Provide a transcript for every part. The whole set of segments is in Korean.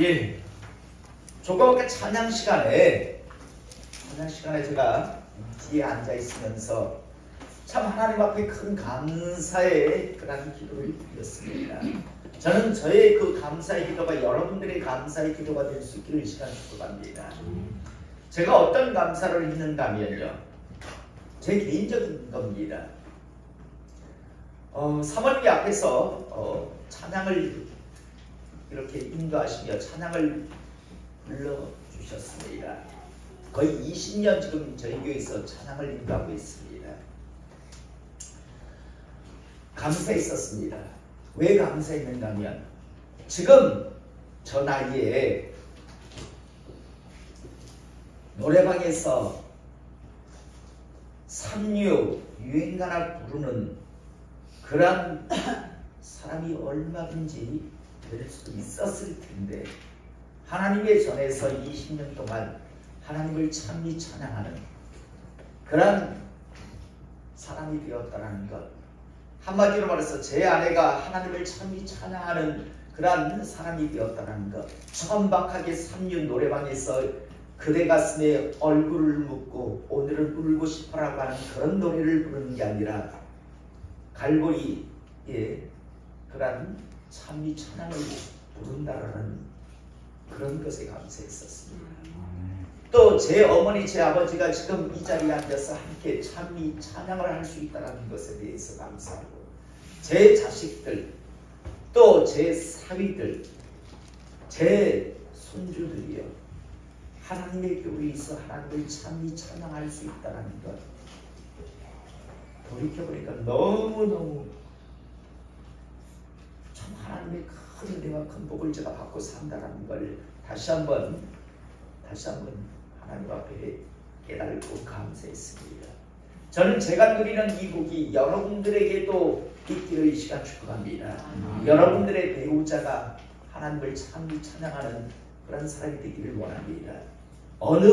예. 아까 찬양 시간에 찬양 시간에 제가 뒤에 앉아 있으면서 참 하나님 앞에 큰 감사의 그런 기도를 드렸습니다. 저는 저의 그 감사의 기도가 여러분들의 감사의 기도가 될 수 있기를 이 시간 축복합니다. 제가 어떤 감사를 했는가면요. 제 개인적인 겁니다. 어, 사모님 앞에서 어, 찬양을 이렇게 인도하시며 찬양을 불러주셨습니다. 거의 20년 지금 저희 교회에서 찬양을 인도하고 있습니다. 감사했었습니다. 왜 감사했는가 하면 지금 저 나이에 노래방에서 삼류 유행가나 부르는 그런 사람이 얼마든지 될 수도 있었을 텐데 하나님의 전에서 20년 동안 하나님을 참미 찬양하는 그런 사람이 되었다는 것. 한마디로 말해서 제 아내가 하나님을 참미 찬양하는 그러한 사람이 되었다는 것. 천박하게 삼륜 노래방에서 그대 가슴에 얼굴을 묻고 오늘은 울고 싶어라고 하는 그런 노래를 부르는 게 아니라 갈보리에 그러 한 참미 찬양을 부른다라는 그런 것에 감사했었습니다. 또 제 어머니, 제 아버지가 지금 이 자리에 앉아서 함께 참미 찬양을 할 수 있다는 것에 대해서 감사하고 제 자식들, 또 제 사위들, 제 손주들이요 하나님의 교회에 있어 하나님을 참미 찬양할 수 있다는 것 돌이켜보니까 너무너무 참 하나님의 큰 은혜와 큰 복을 제가 받고 산다는 걸 다시 한번 다시 한번 하나님 앞에 깨달고 감사했습니다. 저는 제가 누리는 이 복이 여러분들에게도 있기를 이 시간 축복합니다. 여러분들의 배우자가 하나님을 참히 찬양하는 그런 사람이 되기를 원합니다. 어느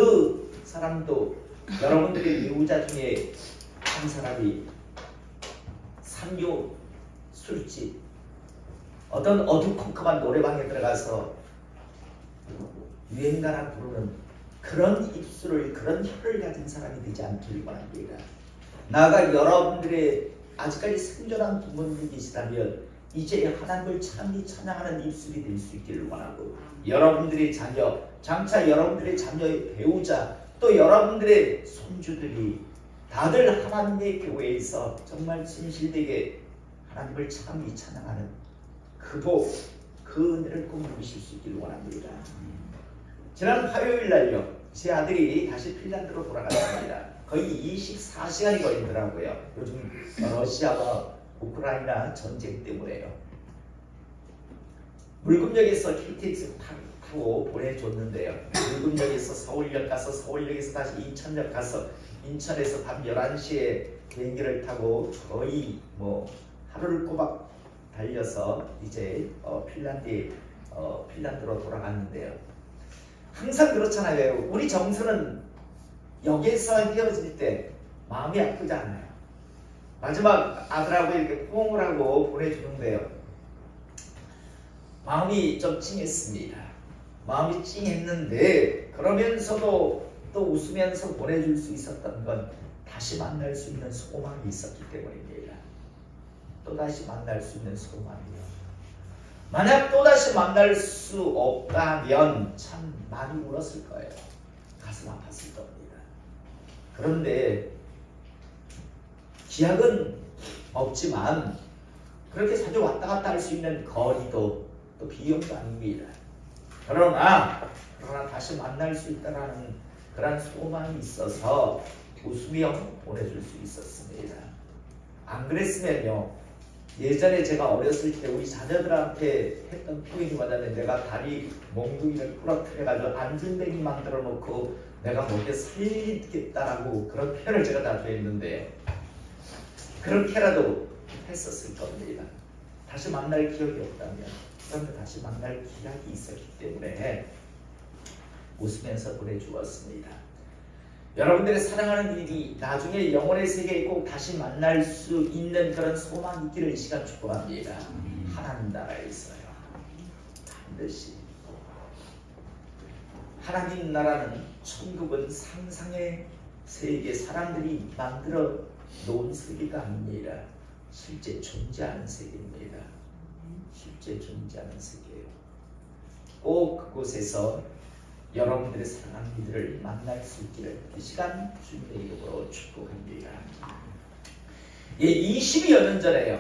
사람도 여러분들의 배우자 중에 한 사람이 삼교 술집 어떤 어두컴컴한 노래방에 들어가서 유행가나 부르는 그런 입술을 그런 혀를 가진 사람이 되지 않기를 원합니다. 나아가 여러분들의 아직까지 생존한 부모님이 계시다면 이제 하나님을 참히 찬양하는 입술이 될 수 있기를 원하고 여러분들의 자녀, 장차 여러분들의 자녀의 배우자, 또 여러분들의 손주들이 다들 하나님의 교회에서 정말 진실되게 하나님을 참히 찬양하는 그 복, 그 은혜를 꼭 누리실 수 있기를 원합니다. 지난 화요일 날요, 제 아들이 다시 핀란드로 돌아갔습니다. 거의 24시간이 걸리더라고요. 요즘 러시아와 우크라이나 전쟁 때문에요. 물금역에서 KTX 타고 보내줬는데요. 물금역에서 서울역 가서 서울역에서 다시 인천역 가서 인천에서 밤 11시에 비행기를 타고 거의 뭐 하루를 꼬박 달려서 이제 어, 핀란드 어, 핀란드로 돌아갔는데요. 항상 그렇잖아요. 우리 정서는 역에서 헤어질 때 마음이 아프지 않아요. 마지막 아들하고 이렇게 포옹을 하고 보내주는데요. 마음이 좀 찡했습니다. 마음이 찡했는데 그러면서도 또 웃으면서 보내줄 수 있었던 건 다시 만날 수 있는 소망이 있었기 때문입니다. 또 다시 만날 수 있는 소망이요. 만약 또 다시 만날 수 없다면 참 많이 울었을 거예요. 가슴 아팠을 겁니다. 그런데 기약은 없지만 그렇게 자주 왔다 갔다 할 수 있는 거리도 또 비용도 아닙니다. 그러나 그러나 다시 만날 수 있다라는 그런 소망이 있어서 웃으며 보내줄 수 있었습니다. 안 그랬으면요 예전에 제가 어렸을 때 우리 자녀들한테 했던 표현이 뭐냐면 내가 다리 몽둥이를 부러뜨려가지고 안전뱅이 만들어 놓고 내가 먹게 살리겠다라고 그런 표현을 제가 자주 했는데 그렇게라도 했었을 겁니다. 다시 만날 기억이 없다면 그런데 다시 만날 기약이 있었기 때문에 웃으면서 보내주었습니다. 여러분들의 사랑하는 일이 나중에 영혼의 세계에 꼭 다시 만날 수 있는 그런 소망이 있기를 이 시간 축복합니다. 하나님 나라에서요. 반드시 하나님 나라는 천국은 상상의 세계 사람들이 만들어 놓은 세계가 아닙니다. 실제 존재하는 세계입니다. 실제 존재하는 세계예요. 꼭 그곳에서 여러분들의 사랑하는 이들을 만날 수 있기를 이 시간 주님의 이름으로 축복합니다. 예, 20여 년 전에요.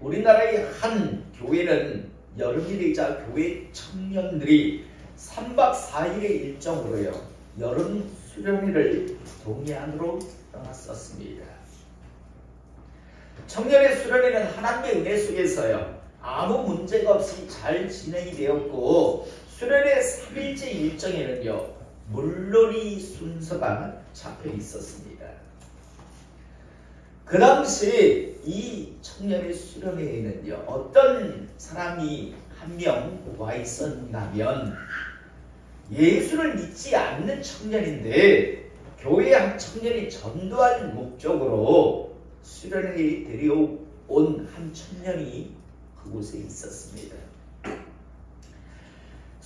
우리나라의 한 교회는 여름이자 교회 청년들이 3박 4일의 일정으로요. 여름 수련회를 동해안으로 떠났었습니다. 청년의 수련회는 하나님의 은혜 속에서요. 아무 문제가 없이 잘 진행이 되었고 수련회 3일째 일정에는요. 물놀이 순서가 잡혀 있었습니다. 그 당시 이 청년의 수련회에는요. 어떤 사람이 한 명 와 있었냐면 예수를 믿지 않는 청년인데 교회 한 청년이 전도할 목적으로 수련회에 데려온 한 청년이 그곳에 있었습니다.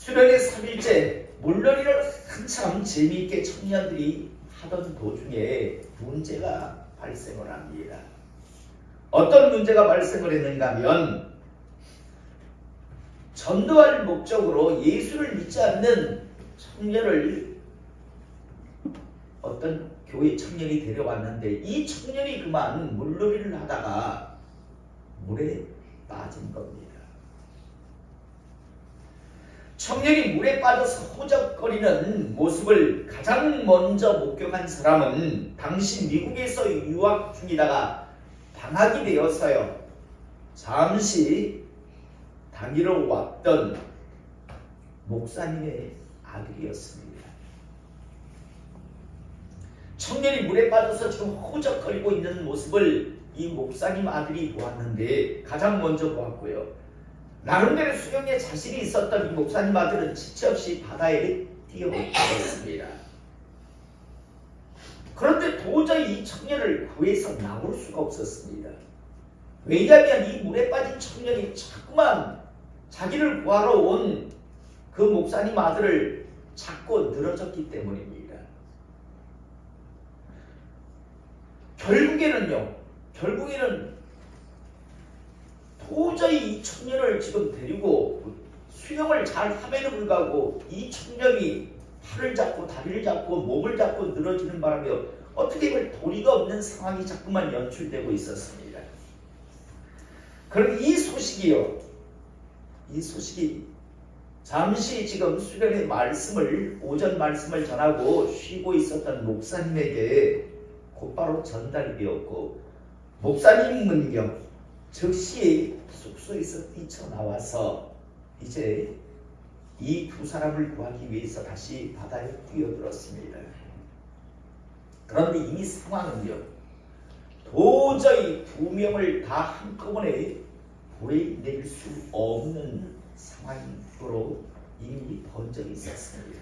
수련회 3일째 물놀이를 한참 재미있게 청년들이 하던 도중에 문제가 발생을 합니다. 어떤 문제가 발생을 했는가 하면 전도할 목적으로 예수를 믿지 않는 청년을 어떤 교회 청년이 데려왔는데 이 청년이 그만 물놀이를 하다가 물에 빠진 겁니다. 청년이 물에 빠져서 호적거리는 모습을 가장 먼저 목격한 사람은 당시 미국에서 유학 중이다가 방학이 되어서요. 잠시 다니러 왔던 목사님의 아들이었습니다. 청년이 물에 빠져서 지금 호적거리고 있는 모습을 이 목사님 아들이 보았는데 가장 먼저 보았고요. 나름대로 수영에 자신이 있었던 이 목사님 아들은 지체 없이 바다에 뛰어들었습니다. 그런데 도저히 이 청년을 구해서 나올 수가 없었습니다. 왜냐하면 이 물에 빠진 청년이 자꾸만 자기를 구하러 온 그 목사님 아들을 잡고 늘어졌기 때문입니다. 결국에는요, 결국에는 도저히 이 청년을 지금 데리고 수영을 잘 함에도 불구하고 이 청년이 팔을 잡고 다리를 잡고 목을 잡고 늘어지는 바람에 어떻게 보면 도리가 없는 상황이 자꾸만 연출되고 있었습니다. 그럼 이 소식이요. 이 소식이 잠시 지금 수련의 말씀을 오전 말씀을 전하고 쉬고 있었던 목사님에게 곧바로 전달이 되었고 목사님은요 즉시 숙소에서 뛰쳐나와서 이제 이 두 사람을 구하기 위해서 다시 바다에 뛰어들었습니다. 그런데 이 상황은요 도저히 두 명을 다 한꺼번에 구해낼 수 없는 상황으로 이미 번져 있었습니다.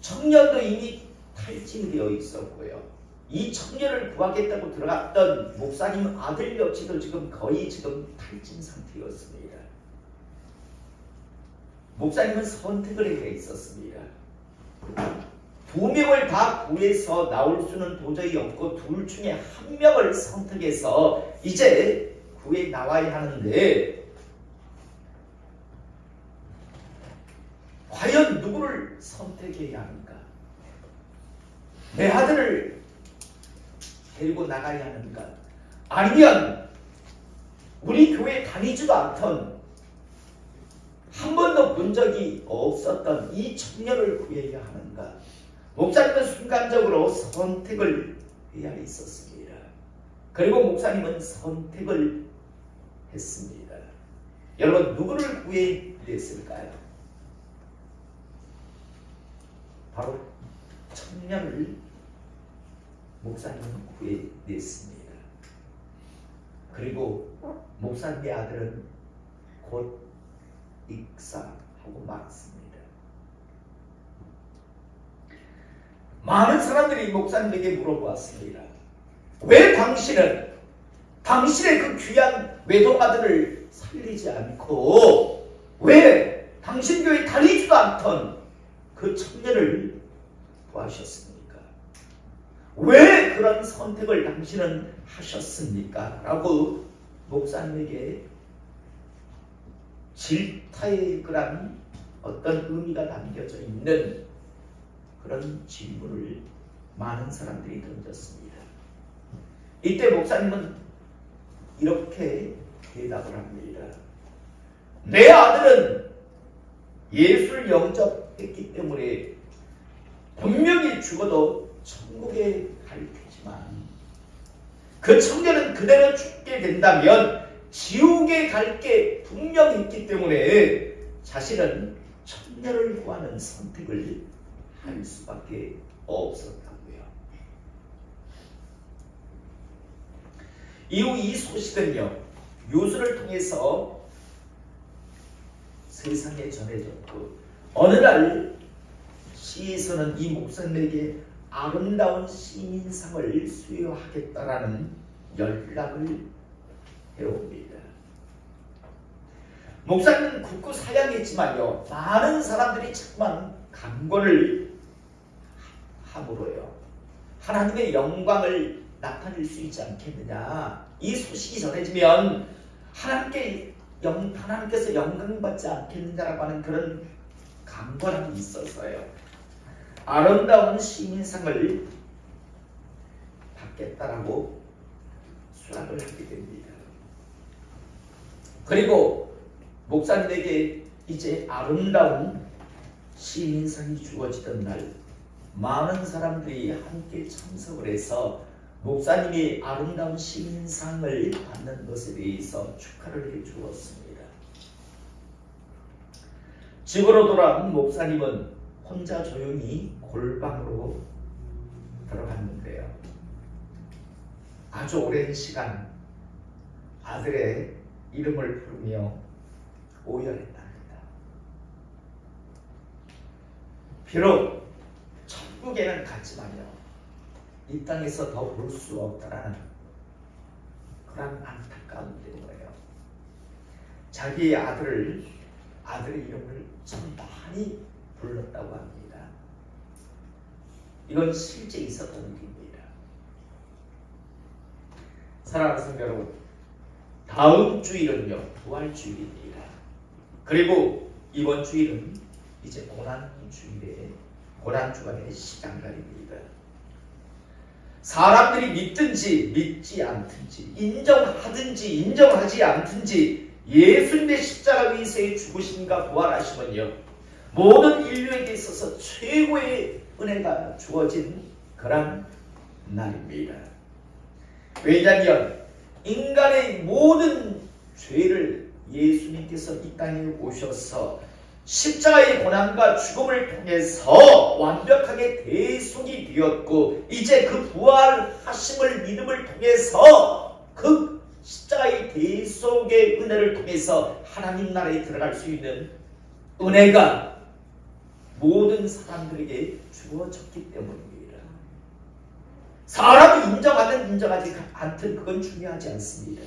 청년도 이미 탈진되어 있었고요. 이 청년을 구하겠다고 들어갔던 목사님 아들 역시도 지금 거의 지금 탈진 상태였습니다. 목사님은 선택을 해야 있었습니다. 두 명을 다 구해서 나올 수는 도저히 없고 둘 중에 한 명을 선택해서 이제 구해 나와야 하는데 과연 누구를 선택해야 하는가? 내 아들을 데리고 나가야 하는가? 아니면 우리 교회 다니지도 않던 한 번도 본 적이 없었던 이 청년을 구해야 하는가? 목사님은 순간적으로 선택을 해야 있었습니다. 그리고 목사님은 선택을 했습니다. 여러분 누구를 구해냈을까요? 바로 청년을 목사님은 구해냈습니다. 그리고 목사님의 아들은 곧 익사하고 말았습니다. 많은 사람들이 목사님에게 물어보았습니다. 왜 당신은 당신의 그 귀한 외동 아들을 살리지 않고 왜 당신 교회 다니지도 않고 낳던 그 청년을 구하셨습니까? 왜 그런 선택을 당신은 하셨습니까? 라고 목사님에게 질타의 그런 어떤 의미가 담겨져 있는 그런 질문을 많은 사람들이 던졌습니다. 이때 목사님은 이렇게 대답을 합니다. 내 아들은 예수를 영접했기 때문에 분명히 죽어도 천국에 갈 테지만 그 청년은 그대로 죽게 된다면 지옥에 갈 게 분명히 있기 때문에 자신은 천년을 구하는 선택을 할 수밖에 없었다고요. 이후 이 소식은요 요술을 통해서 세상에 전해졌고 어느 날 시에서는 이 목사님에게 아름다운 시민상을 수여하겠다라는 연락을 해옵니다. 목사님은 굳고 사양했지만요 많은 사람들이 자꾸만 강권을 함으로요 하나님의 영광을 나타낼 수 있지 않겠느냐 이 소식이 전해지면 하나님께 영, 하나님께서 영광 받지 않겠느냐라고 하는 그런 강권함이 있어서요 아름다운 시민상을 받겠다라고 수락을 하게 됩니다. 그리고 목사님에게 이제 아름다운 시민상이 주어지던 날 많은 사람들이 함께 참석을 해서 목사님이 아름다운 시민상을 받는 것에 대해서 축하를 해 주었습니다. 집으로 돌아온 목사님은 혼자 조용히 골방으로 들어갔는데요. 아주 오랜 시간 아들의 이름을 부르며 오열했답니다. 비록 천국에는 갔지만요, 이 땅에서 더 볼 수 없다라는 그런 안타까움이 되는 거예요. 자기의 아들을 아들의 이름을 참 많이 불렀다고 합니다. 이건 실제 있었던 일입니다. 사랑하는 성도 여러분, 다음 주일은요 부활주일입니다. 그리고 이번 주일은 이제 고난 주일에 고난 주간의 시작날입니다. 사람들이 믿든지 믿지 않든지 인정하든지 인정하지 않든지 예수님의 십자가 위에서의 죽으심과 부활하심은요 모든 인류에게 있어서 최고의 은혜가 주어진 그런 날입니다. 왜냐하면 인간의 모든 죄를 예수님께서 이 땅에 오셔서 십자가의 고난과 죽음을 통해서 완벽하게 대속이 되었고 이제 그 부활하심을 믿음을 통해서 그 십자가의 대속의 은혜를 통해서 하나님 나라에 들어갈 수 있는 은혜가 모든 사람들에게 주어졌기 때문입니다. 사람이 인정하든 인정하지 않든 그건 중요하지 않습니다.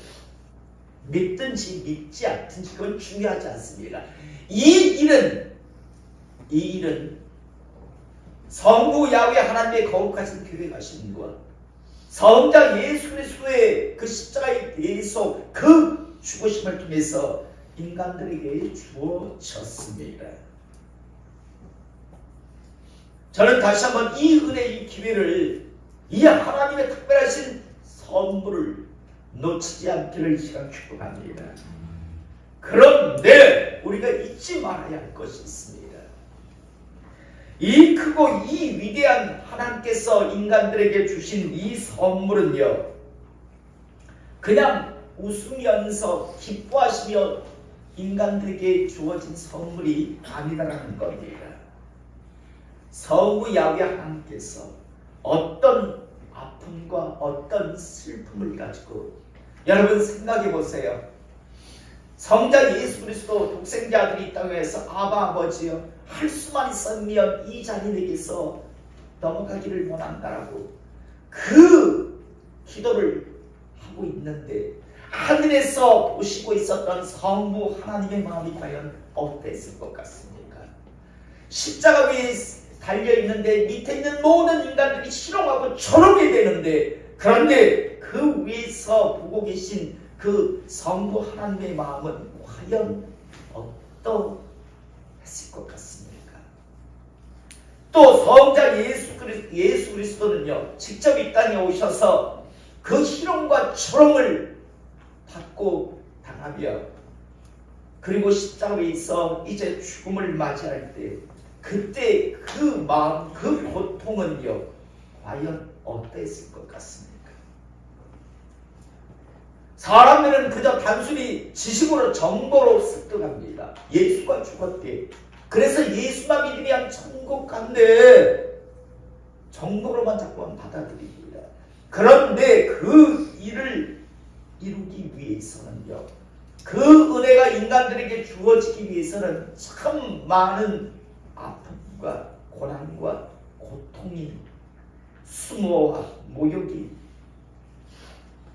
믿든지 믿지 않든지 그건 중요하지 않습니다. 이 일은 이 일은 성부 야외 하나님의 거룩하신 계획하신 것 성자 예수 그리스도의 그 십자가의 대속 그 죽으심을 통해서 인간들에게 주어졌습니다. 저는 다시 한번 이 은혜의 기회를 이 하나님의 특별하신 선물을 놓치지 않기를 시간 축복합니다. 그런데 우리가 잊지 말아야 할 것이 있습니다. 이 크고 이 위대한 하나님께서 인간들에게 주신 이 선물은요, 그냥 웃으면서 기뻐하시며 인간들에게 주어진 선물이 아니다라는 겁니다. 서구 야외 하나님께서 어떤 아픔과 어떤 슬픔을 가지고 여러분 생각해 보세요. 성자 예수 그리스도 독생자 아들이 이 땅에서 아바 아버지여 할 수만 있었면 이 자녀에게서 넘어가기를 원한다라고 그 기도를 하고 있는데 하늘에서 보시고 있었던 성부 하나님의 마음이 과연 어땠을 것 같습니까? 십자가 위에 달려 있는데 밑에 있는 모든 인간들이 실험하고 저렇게 되는데 그런데 그 위에서 보고 계신 그 성부 하나님의 마음은 과연 어떠했을 것 같습니까? 또 성자 예수 그리스도, 예수 그리스도는요 직접 이 땅에 오셔서 그 희롱과 조롱을 받고 당하며 그리고 십자가에 있어 이제 죽음을 맞이할 때 그때 그 마음 그 고통은요 과연 어땠을 것 같습니까? 사람들은 그저 단순히 지식으로 정보로 습득합니다. 예수가 죽었대. 그래서 예수만 믿으면 천국 간대. 정보로만 자꾸만 받아들입니다. 그런데 그 일을 이루기 위해서는요. 그 은혜가 인간들에게 주어지기 위해서는 참 많은 아픔과 고난과 고통이 수모와 모욕이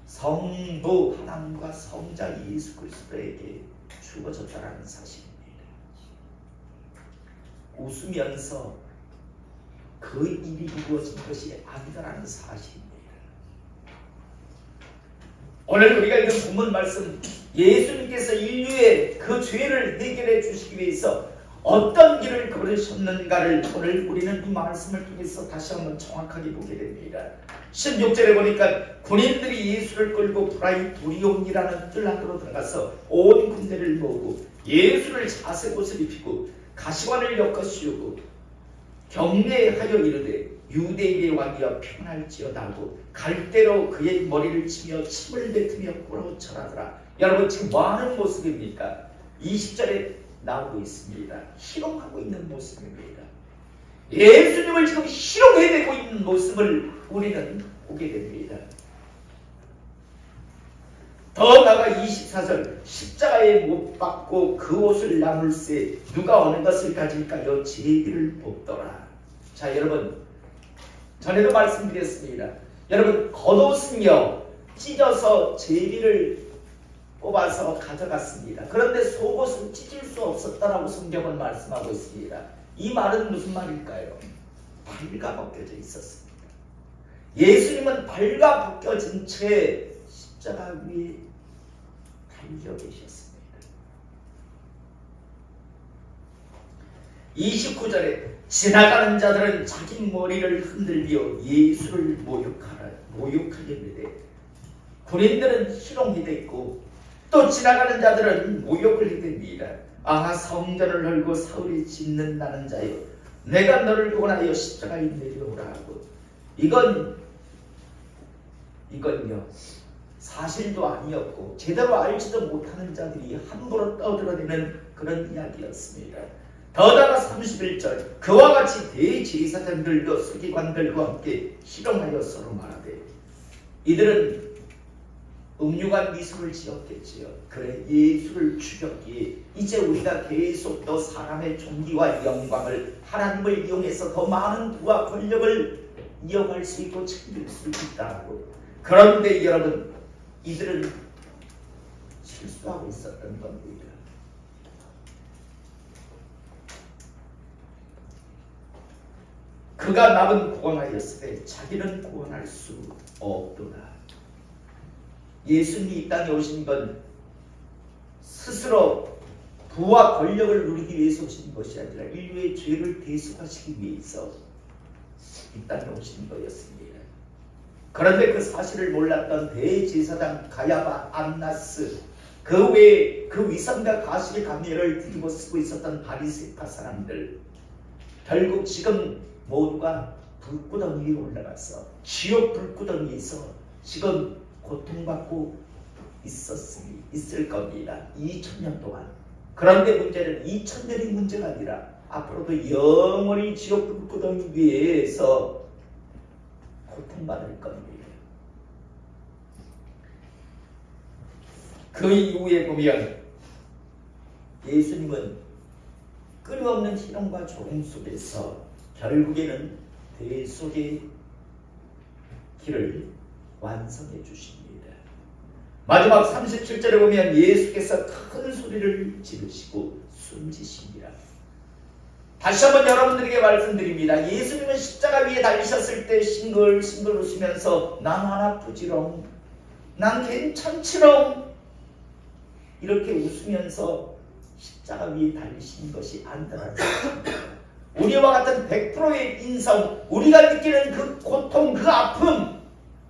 성부 하나님과 성자 예수 그리스도에게 주어졌다는 사실입니다. 웃으면서 그 일이 이루어진 것이 아니다라는 사실입니다. 오늘 우리가 읽은 본문 말씀 예수님께서 인류의 그 죄를 해결해 주시기 위해서 어떤 길을 걸으셨는가를 오늘 우리는 이 말씀을 통해서 다시 한번 정확하게 보게 됩니다. 16절에 보니까 군인들이 예수를 끌고 브라이 도리온이라는 뜰 안으로 들어가서 온 군대를 모으고 예수를 자색 옷을 입히고 가시관을 엮어 씌우고 경례하여 이르되 유대인의 왕이여 평안할지어다고 갈대로 그의 머리를 치며 침을 뱉으며 꾸러절하더라 여러분 지금 뭐 하는 모습입니까? 20절에 나오고 있습니다. 희롱하고 있는 모습입니다. 예수님을 지금 희롱해내고 있는 모습을 우리는 보게 됩니다. 더 나아가 24절 십자가에 못 박고 그 옷을 나눌세 누가 어느 것을 가질까요? 제비를 뽑더라. 자 여러분 전에도 말씀드렸습니다. 여러분 겉옷은요 찢어서 제비를 뽑아서 가져갔습니다. 그런데 속옷은 찢을 수 없었다라고 성경은 말씀하고 있습니다. 이 말은 무슨 말일까요? 발가 벗겨져 있었습니다. 예수님은 발가 벗겨진 채 십자가 위에 달려 계셨습니다. 29절에 지나가는 자들은 자기 머리를 흔들며 예수를 모욕하라 모욕하겠는데 군인들은 희롱이 됐고 또 지나가는 자들은 모욕을 해댑니다. 아 성전을 헐고 사울이 짓는다는 자여 내가 너를 구원하여 십자가에 내려오라 하고 이건 이건요 사실도 아니었고 제대로 알지도 못하는 자들이 함부로 떠들어대는 그런 이야기였습니다. 더다가 31절 그와 같이 대제사장들도 서기관들과 함께 실험하여 서로 말하되 이들은 음흉한 미소를 지었겠지요. 그래 예수를 죽였기에 이제 우리가 계속 더 사람의 존귀와 영광을 하나님을 이용해서 더 많은 부와 권력을 이어갈 수 있고 챙길 수 있다고. 그런데 여러분 이들은 실수하고 있었던 겁니다. 그가 남은 구원하였으되 자기는 구원할 수 없도다. 예수님이 이 땅에 오신 건 스스로 부와 권력을 누리기 위해서 오신 것이 아니라 인류의 죄를 대속하시기 위해서 이 땅에 오신 거였습니다. 그런데 그 사실을 몰랐던 대제사장 가야바 안나스 그 외에 그 위선과 가식의 감리를 뒤집어 쓰고 있었던 바리새파 사람들 결국 지금 모두가 불구덩이 위에 올라가서 지옥 불구덩이에서 지금 고통받고 있었으니 있을 겁니다. 2000년 동안. 그런데 문제는 2000년이 문제가 아니라 앞으로도 영원히 지옥 불구덩이 위에서 고통받을 겁니다. 그 이후에 보면 예수님은 끊임없는 희롱과 조롱 속에서 결국에는 대속의 길을 완성해 주십니다. 마지막 37절에 보면 예수께서 큰 소리를 지르시고 숨지십니다. 다시 한번 여러분들에게 말씀드립니다. 예수님은 십자가 위에 달리셨을 때 싱글싱글 웃으면서 난 하나쁘지롱 난 괜찮지롱 이렇게 웃으면서 십자가 위에 달리신 것이 아니더라고요. 우리와 같은 100%의 인성, 우리가 느끼는 그 고통, 그 아픔,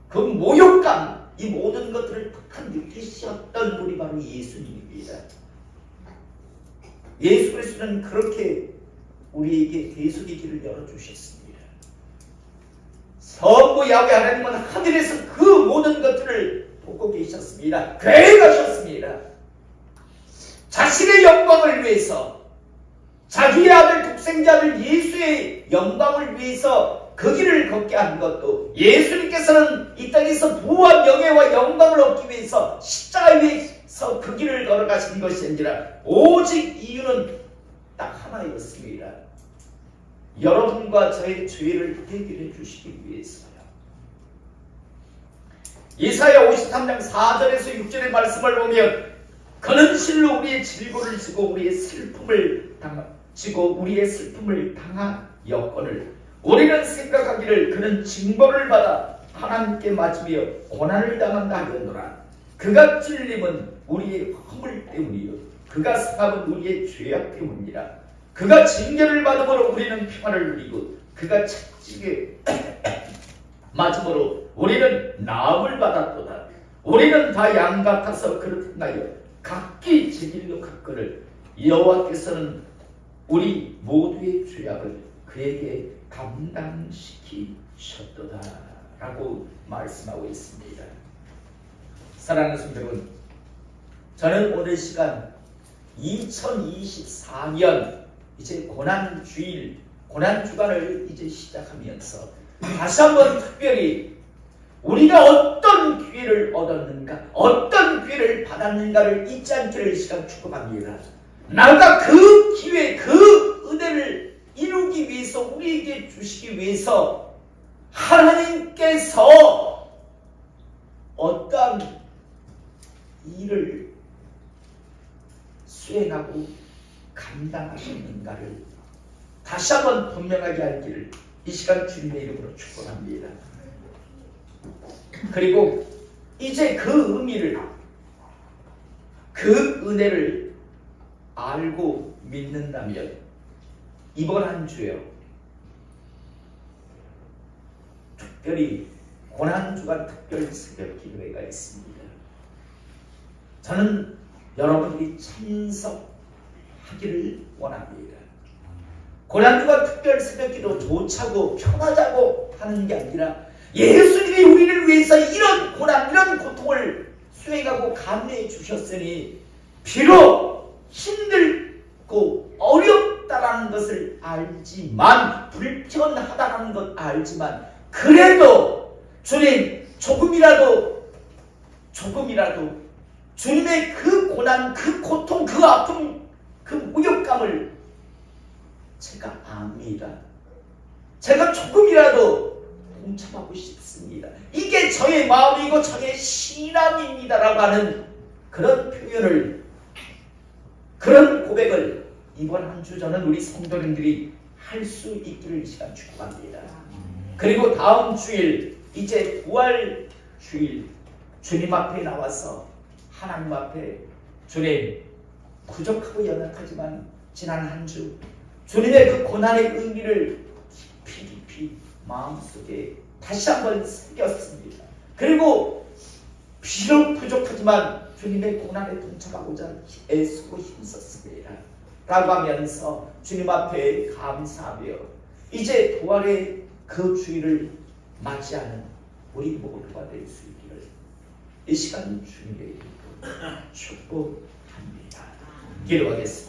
그 모욕감, 이 모든 것들을 다 느끼셨던 분이 바로 예수님입니다. 예수 그리스도는 그렇게 우리에게 대속의 길을 열어주셨습니다. 선부 야외 하나님은 하늘에서 그 모든 것들을 보고 계셨습니다. 계획하셨습니다. 자신의 영광을 위해서 자기의 아들 독생자를 예수의 영광을 위해서 그 길을 걷게 한 것도 예수님께서는 이 땅에서 부와 명예와 영광을 얻기 위해서 십자가 위에서 그 길을 걸어가신 것이 아니라 오직 이유는 딱 하나였습니다. 여러분과 저의 죄를 해결해 주시기 위해서요. 이사야 53장 4절에서 6절의 말씀을 보면 그는 실로 우리의 질고를 지고 우리의 슬픔을 당 지고 우리의 슬픔을 당한 여건을 우리는 생각하기를 그는 징벌을 받아 하나님께 맞으며 고난을 당한다 하였노라. 그가 찔림은 우리의 허물 때문이요. 그가 상함은 우리의 죄악 때문이라. 그가 징계를 받음으로 우리는 평안을 누리고 그가 채찍에 맞음으로 우리는 나음을 받았도다. 우리는 다 양 같아서 하여 각기 제 길로 갔거늘 여호와께서는 우리 모두의 죄악을 그에게 감당시키셨도다 라고 말씀하고 있습니다. 사랑하는 성도 여러분, 저는 오늘 시간 2024년 이제 고난 주일, 고난 주간을 이제 시작하면서 다시 한번 특별히 우리가 어떤 기회를 얻었는가, 어떤 기회를 받았는가를 잊지 않기를 이 시간 축복합니다. 나가 그 기회, 그 은혜를 이루기 위해서 우리에게 주시기 위해서 하나님께서 어떠한 일을 수행하고 감당하셨는가를 다시 한번 분명하게 알기를 이 시간 주님의 이름으로 축복합니다. 그리고 이제 그 의미를 그 은혜를 알고 믿는다면 이번 한 주요 특별히 고난 주간 특별 새벽 기도회가 있습니다. 저는 여러분들이 참석하기를 원합니다. 고난 주간 특별 새벽 기도 좋자고 편하자고 하는 게 아니라 예수님이 우리를 위해서 이런 고난, 이런 고통을 수행하고 감내해 주셨으니 비록 어렵다라는 것을 알지만 불편하다는 것 알지만 그래도 주님 조금이라도 조금이라도 주님의 그 고난, 그 고통, 그 아픔, 그 무력감을 제가 압니다. 제가 조금이라도 동참하고 싶습니다. 이게 저의 마음이고 저의 신앙입니다라고 하는 그런 표현을 그런 고백을 이번 한 주 저는 우리 성도님들이 할 수 있기를 이 시간 축복합니다. 그리고 다음 주일 이제 부활 주일 주님 앞에 나와서 하나님 앞에 주님 부족하고 연약하지만 지난 한 주 주님의 그 고난의 의미를 깊이 깊이 마음속에 다시 한번 새겼습니다. 그리고 비록 부족하지만 주님의 고난에 동참하고자 애쓰고 힘썼습니다. 하면서 주님 앞에 감사하며 이제 부활의 그 주일을 맞이하는 우리 모두가 될 수 있기를 이 시간 주님의 축복합니다. 기도하겠습니다.